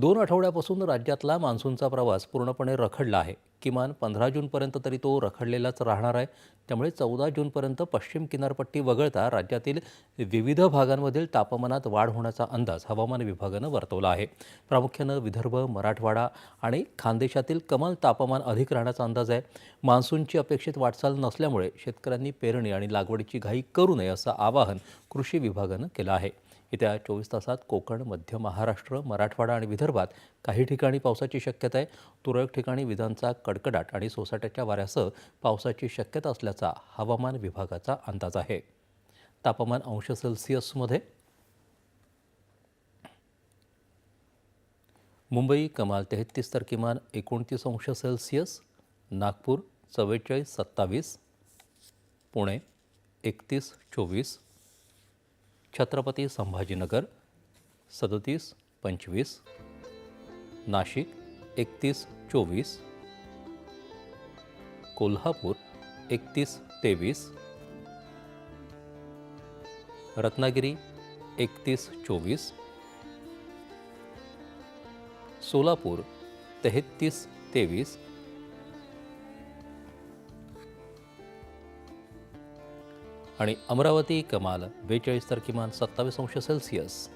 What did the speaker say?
दोन आठवड्यापासून राज्यातला मान्सूनचा प्रवास पूर्णपणे रखडला आहे. किमान पंधरा जूनपर्यंत तरी तो रखडलेलाच राहणार आहे. त्यामुळे चौदा जूनपर्यंत पश्चिम किनारपट्टी वगळता राज्यातील विविध भागांमधील तापमानात वाढ होण्याचा अंदाज हवामान विभागानं वर्तवला आहे. प्रामुख्यानं विदर्भ मराठवाडा आणि खानदेशातील कमाल तापमान अधिक राहण्याचा अंदाज आहे. मान्सूनची अपेक्षित वाटचाल नसल्यामुळे शेतकऱ्यांनी पेरणी आणि लागवडीची घाई करू नये असं आवाहन कृषी विभागानं केलं आहे. येत्या चोवीस तासात कोकण मध्य महाराष्ट्र मराठवाडा आणि विदर्भात काही ठिकाणी पावसाची शक्यता आहे. तुरळक ठिकाणी विजांचा कडकडाट आणि सोसाट्याच्या वाऱ्यासह पावसाची शक्यता असल्याचा हवामान विभागाचा अंदाज आहे. तापमान अंश सेल्सिअसमध्ये मुंबई कमाल तेहतीस तर किमान एकोणतीस अंश सेल्सिअस नागपूर चव्वेचाळीस सत्तावीस पुणे एकतीस चोवीस छत्रपती संभाजीनगर सदतीस पंचवीस नाशिक एकतीस चोवीस कोल्हापूर एकतीस तेवीस रत्नागिरी एकतीस चोवीस सोलापूर तेहतीस तेवीस आणि अमरावती कमाल बेचाळीस तर किमान सत्तावीस अंश सेल्सिअस.